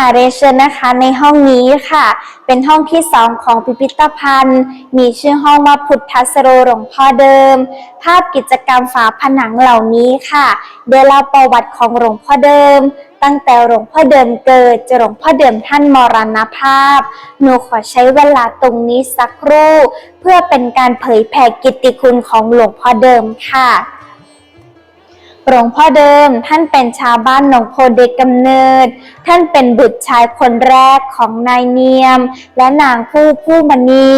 ค่ะเรเชิญนะคะในห้องนี้ค่ะ เป็นห้องที่สองของพิพิธภัณฑ์ มีชื่อห้องว่าพุทธสโรหลวงพ่อเดิม ภาพกิจกรรมฝาผนังเหล่านี้ค่ะได้เล่าประวัติของหลวงพ่อเดิม ตั้งแต่หลวงพ่อเดิมเกิดจนหลวงพ่อเดิมท่านมรณภาพ หนูขอใช้เวลาตรงนี้สักครู่ เพื่อเป็นการเผยแผ่กิตติคุณของหลวงพ่อเดิมค่ะ หลวงพ่อเดิมท่านเป็นชาวบ้านหนองโพเด็กกำเนิด ท่านเป็นบุตรชายคนแรกของนายเนียม และนางผู้ผู้มณี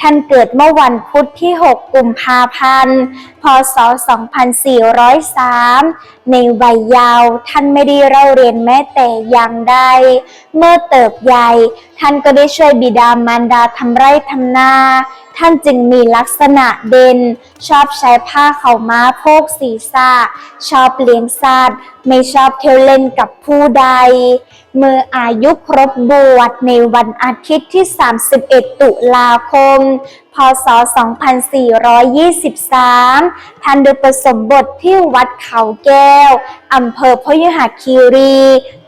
ท่านเกิดเมื่อวันพุธที่ 6 กุมภาพันธ์ พศ 2403 ในวัยยาวท่านไม่ได้เล่าเรียนแม้แต่อย่างใด เมื่อเติบใหญ่ ท่านก็ได้ช่วยบิดามารดาทำไร่ทำนา ท่านจึงมีลักษณะเด่น ชอบใช้ผ้าเข่าม้าโพกศีรษะชอบเลี้ยงสัตว์ไม่ชอบเที่ยวเล่นกับผู้ใด เมื่ออายุครบบวชในวันอาทิตย์ที่ 31 ตุลาคมพศ 2423 ท่านได้ประสมบทที่วัดเขาแก้ว อำเภอพยุหคีรี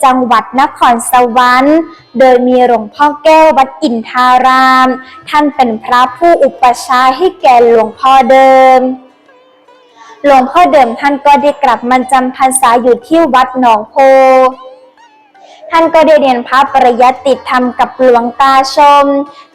จังหวัดนครสวรรค์ โดยมีหลวงพ่อแก้ววัดอินทาราม ท่านเป็นพระผู้อุปชาให้แก่หลวงพ่อเดิมหลวงพ่อเดิมท่านก็ได้กลับมาจำพรรษาอยู่ที่วัดหนองโพ ท่านก็ได้เรียนพระปริยัติธรรมกับหลวงตาชม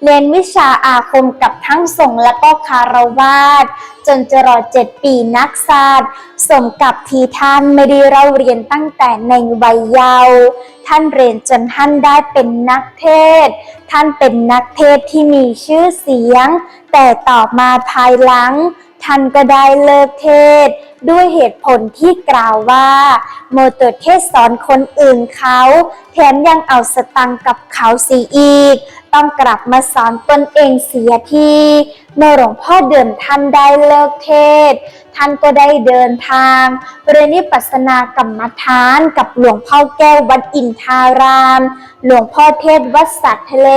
เรียนวิชาอาคมกับทั้งสงฆ์และก็คารวาสจนจะรอดเจ็ดปีนักศาสตร์สมกับที่ท่านไม่ได้เล่าเรียนตั้งแต่ในวัยเยาว์ท่านเรียนจนท่านได้เป็นนักเทศ ท่านเป็นนักเทศที่มีชื่อเสียง แต่ต่อมาภายหลัง ท่านก็ได้เลิกเทศ ด้วยเหตุผลที่กล่าวว่า โมเตเทศสอนคนอื่นเขา แถมยังเอาสตังกับเขาเสียอีก ต้องกลับมาสอนตนเองเสียทีเมื่อหลวงพ่อเดิมท่านได้เลิกเทศ ท่านก็ได้เดินทางเรียนนิพพสนากรรมฐานกับหลวงพ่อแก้ววัดอินทาราม หลวงพ่อเทศวัดสัตว์ทะเล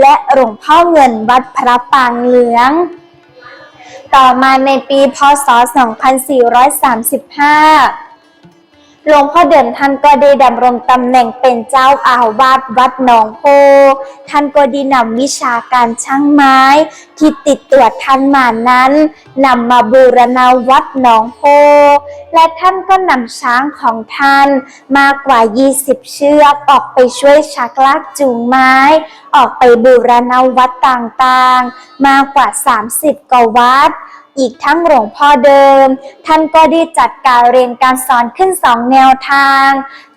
และหลวงพ่อเงินวัดพระปางเหลืองต่อมาในปีพศ 2435 หลวงพ่อเดิมท่านก็ได้ดำรงตำแหน่งเป็นเจ้าอาวาสวัดหนองโพ ท่านก็ได้นำวิชาการช่างไม้ ที่ติดตัวท่านมานั้นนำมาบูรณาวัดหนองโพ และท่านก็นำช้างของท่านมากกว่า 20 เชือกออกไปช่วยชักลากจูงไม้ ออกไปบูรณาวัดต่างๆ มากกว่า 30กว่าวัด อีกทั้งหลวงพ่อเดิม ท่านก็ได้จัดการเรียนการสอนขึ้นสองแนวทาง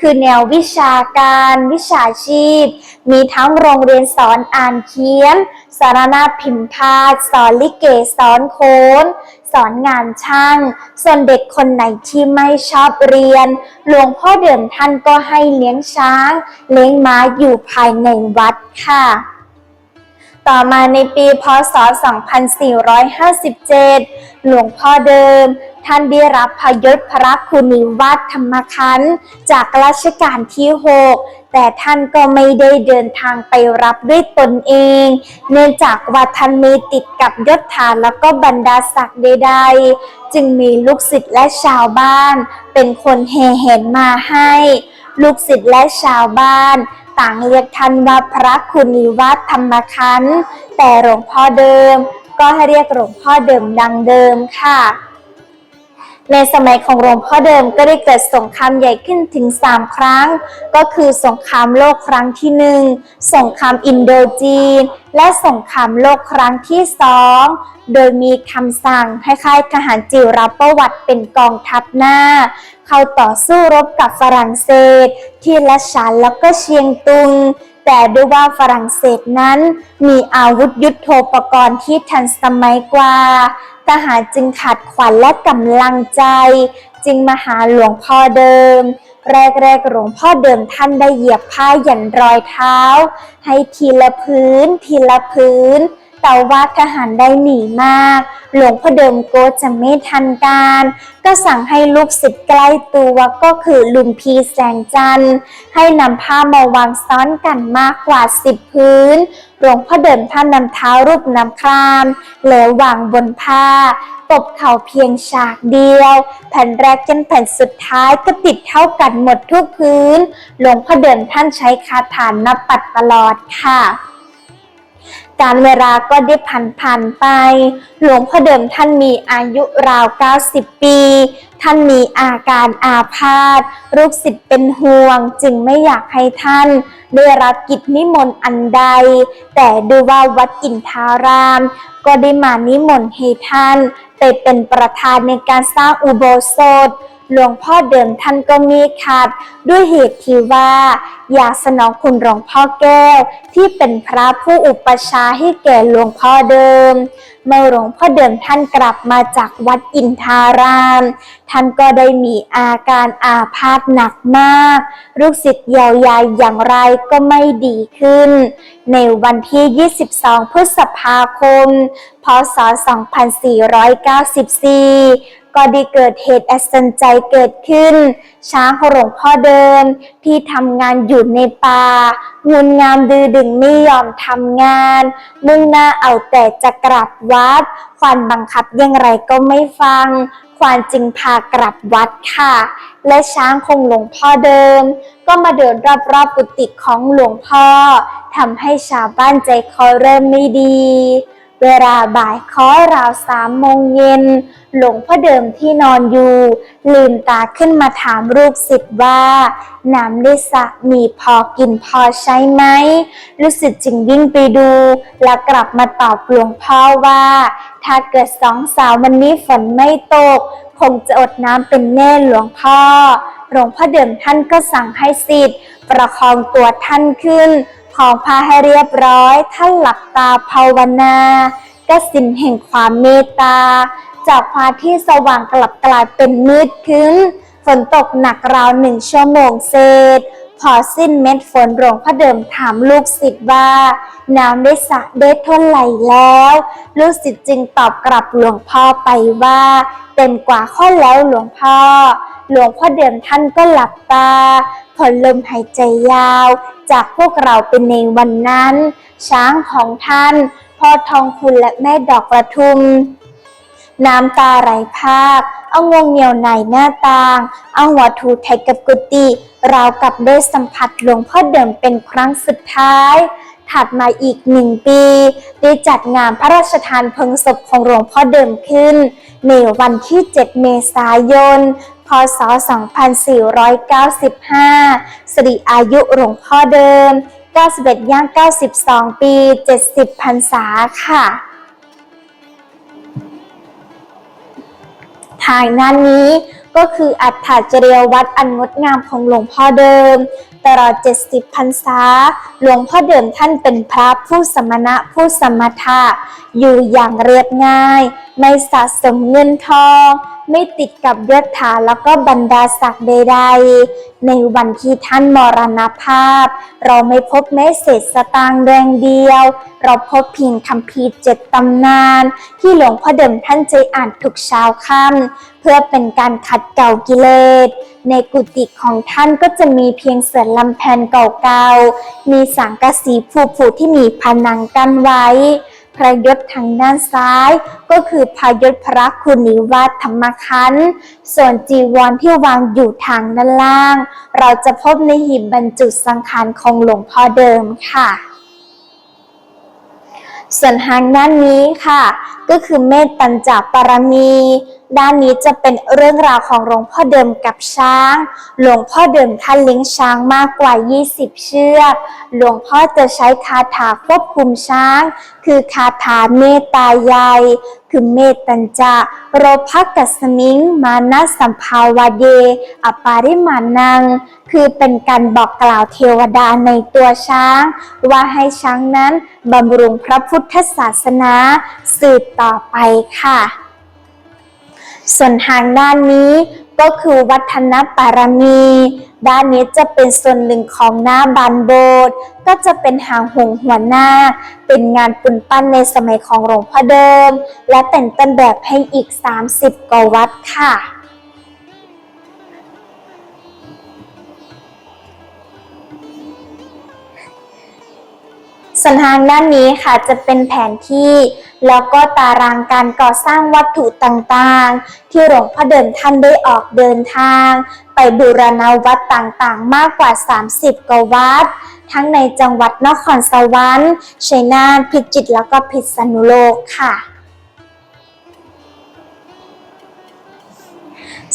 คือแนววิชาการวิชาชีพ มีทั้งโรงเรียนสอนอ่านเขียน สารนาพิมพ์พาดสอนลิเกสอนโขนสอนงานช่าง ส่วนเด็กคนไหนที่ไม่ชอบเรียน หลวงพ่อเดิมท่านก็ให้เลี้ยงช้าง เลี้ยงม้าอยู่ภายในวัดค่ะ ต่อมาในปีพศ 2457 หลวงพ่อเดิม ท่านได้รับพยศพระคุณิวัตธรรมคันจากรัชกาลที่ 6 แต่ท่านก็ไม่ได้เดินทางไปรับด้วยตนเอง เนื่องจากว่าท่านมีติดกับยศฐานแล้วก็บรรดาศักดิ์ใดๆ จึงมีลูกศิษย์และชาวบ้าน เป็นคนแห่เห็นมาให้ ลูกศิษย์และชาวบ้าน ต่างเรียกท่านว่าพระคุณนิวัตธรรมคันแต่หลวงพ่อเดิม ก็ให้เรียกหลวงพ่อเดิมดังเดิมค่ะ ในสมัยของหลวงพ่อเดิมก็ได้เกิดสงครามใหญ่ขึ้นถึง 3 ครั้ง ก็คือสงครามโลกครั้งที่หนึ่งสงครามอินโดจีน และสงครามโลกครั้งที่สองโดยมีคำสั่งให้ค่ายทหารจิวรับประวัติเป็นกองทัพหน้า เขาต่อสู้รบกับฝรั่งเศส ที่ละชันแล้วก็เชียงตุง แต่ด้วยว่าฝรั่งเศสนั้น มีอาวุธยุโทโธปกรณ์ที่ทันสมัยกว่า ทหารจึงขาดขวัญและกำลังใจ จึงมาหาหลวงพ่อเดิม แรกๆหลวงพ่อเดิมท่านได้เหยียบผ้าหยันรอยเท้า ให้ทีละพื้นทีละพื้น แต่ว่าทหารได้หนีมาก หลวงพ่อเดิมโกจะไม่ทันการ ก็สั่งให้ลูกศิษย์ใกล้ตัวก็คือลุงพีแสงจันทร์ ให้นำผ้ามาวางซ้อนกันมากกว่าสิบพื้น หลวงพ่อเดิมท่านนำเท้ารูปน้ำครามแล้ววางบนผ้าตบเข่าเพียงฉากเดียว แผ่นแรกจนแผ่นสุดท้ายก็ติดเท่ากันหมดทุกพื้น หลวงพ่อเดิมท่านใช้คาถานับปัดตลอดค่ะ การเวลาก็ได้ผ่านผ่านไป หลวงพ่อเดิมท่านมีอายุราว 90 ปี ท่านมีอาการอาพาธลูกศิษย์เป็นห่วง จึงไม่อยากให้ท่านได้รับกิจนิมนต์อันใด แต่ดูว่าวัดอินทาราม ก็ได้มานิมนต์ให้ท่าน ไปเป็นประธานในการสร้างอุโบสถ หลวงพ่อเดิมท่านก็มีขัด ด้วยเหตุที่ว่า อยากสนองคุณหลวงพ่อแก้ว ที่เป็นพระผู้อุปชาให้แก่หลวงพ่อเดิมเมื่อหลวงพ่อเดิมท่านกลับมาจากวัดอินทาราม ท่านก็ได้มีอาการอาพาธหนักมาก ลูกศิษย์เยียวยาอย่างไรก็ไม่ดีขึ้น ในวันที่ 22 พฤษภาคม พศ 2494 ก็ด้เกิดเหตุอัศจรรย์ใจเกิดขึ้น ช้างของหลวงพ่อเดิมที่ทำงานอยู่ในป่างุนงามดือดึงไม่ยอมทำงาน มุ่งหน้าเอาแต่จะกลับวัด ควานบังคับยังไรก็ไม่ฟัง ควานจึงพากลับวัดค่ะ และช้างคงหลวงพ่อเดิมก็มาเดินรอบๆกุฏิของหลวงพ่อทำให้ชาวบ้านใจคอเริ่มไม่ดี เวลาบ่ายคอราวสามโมงเย็น หลวงพ่อเดิมที่นอนอยู่ ลืมตาขึ้นมาถามลูกศิษย์ว่า น้ำในสระมีพอกินพอใช้ไหมลูกศิษย์จึงวิ่งไปดู แล้วกลับมาตอบหลวงพ่อว่า ถ้าเกิดสองสาววันนี้ฝนไม่ตก คงจะอดน้ำเป็นแน่หลวงพ่อหลวงพ่อเดิมท่านก็สั่งให้ศิษย์ประคองตัวท่านขึ้น ของพาให้เรียบร้อย ท่านหลับตาภาวนากสินแห่งความเมตตา จากฟ้าที่สว่างกลับกลายเป็นมืดครึ้น ฝนตกหนักราวหนึ่งชั่วโมงเศษ พอสิ้นเม็ดฝนหลวงพ่อเดิมถามลูกศิษย์ว่า น้ำได้สะได้ท่าไหร่แล้ว ลูกศิษย์จึงตอบกลับหลวงพ่อไปว่า เต็มกว่าข้อแล้วหลวงพ่อ หลวงพ่อเดิมท่านก็หลับตาผ่อนลมหายใจยาว จากพวกเราเป็นในวันนั้น ช้างของท่าน พ่อทองคุณและแม่ดอกประทุม น้ำตาไหลภาค เอางวงเหนียวไหนหน้าต่าง เอาหัวถูไทยกับกุฏิราวกับได้สัมผัสหลวงพ่อเดิมเป็นครั้งสุดท้าย ถัดมาอีกหนึ่งปี ได้จัดงานพระราชทานเพลิงศพของหลวงพ่อเดิมขึ้น ในวันที่ 7 เมษายน พศ 2495 สิริอายุหลวงพ่อเดิม 91ย่าง92 ปี 70พรรษาค่ะทางด้านนี้ก็คืออัฏฐจริยวัดอันงดงามของหลวงพ่อเดิม ตลอด 70พรรษา หลวงพ่อเดิมท่านเป็นพระผู้สมณะผู้สมถะอยู่อย่างเรียบง่าย ไม่สะสมเงินทอง ไม่ติดกับยศถาแล้วก็บรรดาศักดิ์ใดๆ ในวันที่ท่านมรณภาพ เราไม่พบแม้เศษสตางค์แดงเดียว เราพบเพียงคำพีเจ็ดตำนาน ที่หลวงพ่อเดิมท่านใจอ่านทุกเช้าค่ำเพื่อเป็นการขัดเกลากิเลส ในกุฏิของท่านก็จะมีเพียงเสื่อลำแผ่นเก่าๆ มีสังกะสีผูๆที่มีผนังกั้นไว้ พระยศทางด้านซ้าย ก็คือพระยศพระคุณนิวาสธรรมคัน ส่วนจีวรที่วางอยู่ทางด้านล่าง เราจะพบในหีบบรรจุสังขารของหลวงพ่อเดิมค่ะส่วนทางด้านนี้ค่ะ ก็คือเมตตัญจปารมี ด้านนี้จะเป็นเรื่องราวของหลวงพ่อเดิมกับช้าง หลวงพ่อเดิมท่านเลี้ยงช้างมากกว่า 20 เชือก หลวงพ่อจะใช้คาถาควบคุมช้าง คือคาถาเมตตายายคือเมตตัญจะ โรภกัสมิง มานะสัมภาวเยอปาริมานัง คือเป็นการบอกกล่าวเทวดาในตัวช้าง ว่าให้ช้างนั้นบำรุงพระพุทธศาสนาสืบต่อไปค่ะ ส่วนทางด้านนี้ก็คือวัฒนปารมี ด้านนี้จะเป็นส่วนหนึ่งของหน้าบานโบสถ์ก็จะเป็นหางหงหัวหน้า เป็นงานปุนปั้นในสมัยของหลวงพ่อเดิม และแต่งต้นแบบให้อีก 30กว่าวัดค่ะ ส่วนทางด้านนี้ค่ะจะเป็นแผนที่ แล้วก็ตารางการก่อสร้างวัตถุต่างๆ ที่หลวงพ่อเดิมท่านได้ออกเดินทาง ไปบูรณาวัดต่างๆ มากกว่า 30 กว่าวัด ทั้งในจังหวัดนครสวรรค์ชัยนาทพิจิตรแล้วก็พิษณุโลกค่ะ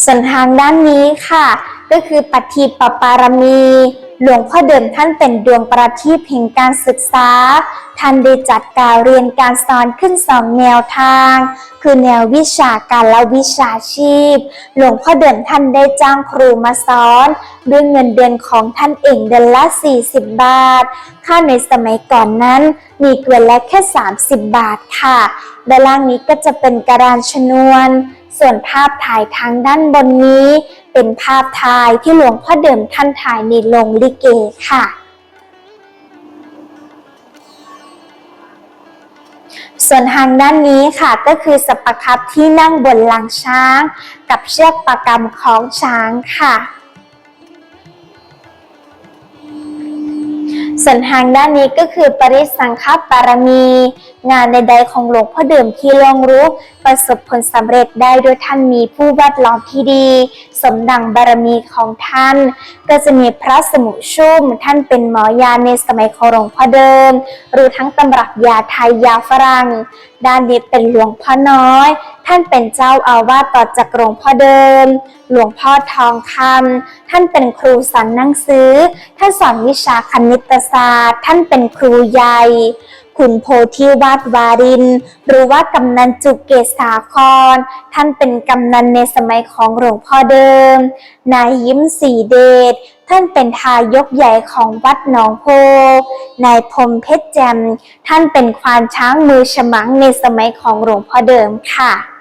ส่วนทางด้านนี้ค่ะ ก็คือปฏิปปารมี หลวงพ่อเดิมท่านเป็นดวงประทีปแห่งการศึกษา ท่านได้จัดการเรียนการสอนขึ้นสองแนวทาง คือแนววิชาการและวิชาชีพ หลวงพ่อเดิมท่านได้จ้างครูมาสอน ด้วยเงินเดือนของท่านเองเดือนละ 40 บาท ค่าในสมัยก่อนนั้นมีเกวียนละแค่ 30 บาทค่ะด้านล่างนี้ก็จะเป็นกระดานชนวน ส่วนภาพถ่ายทางด้านบนนี้ เป็นภาพถ่ายที่หลวงพ่อเดิมท่านถ่ายในโรงลิเกค่ะ ส่วนทางด้านนี้ค่ะก็คือสปคับที่นั่งบนหลังช้าง กับเชือกประกำของช้างค่ะส่วนทางด้านนี้ก็คือปริสังฆปารมีงานใดๆของหลวงพ่อเดิมที่ลงรู้ประสบผลสำเร็จได้โดยท่านมีผู้แวดล้อมที่ดี สมดังบารมีของท่าน ก็จะมีพระสมุชุ่ม ท่านเป็นหมอยาในสมัยของหลวงพ่อเดิม รู้ทั้งตำรับยาไทยยาฝรั่ง ด้านนี้เป็นหลวงพ่อน้อย ท่านเป็นเจ้าอาวาสต่อจากหลวงพ่อเดิม หลวงพ่อทองคำท่านเป็นครูสอนหนังสือ ท่านสอนวิชาคณิตศาสตร์ ท่านเป็นครูใหญ่ คุณโพธิวัดวาริน หรือว่ากำนันจุกเกศสาคร ท่านเป็นกำนันในสมัยของหลวงพ่อเดิม นายยิ้มสีเดชท่านเป็นทายกใหญ่ของวัดหนองโพ นายพรมเพชรแจม ท่านเป็นควานช้างมือฉมังในสมัยของหลวงพ่อเดิมค่ะ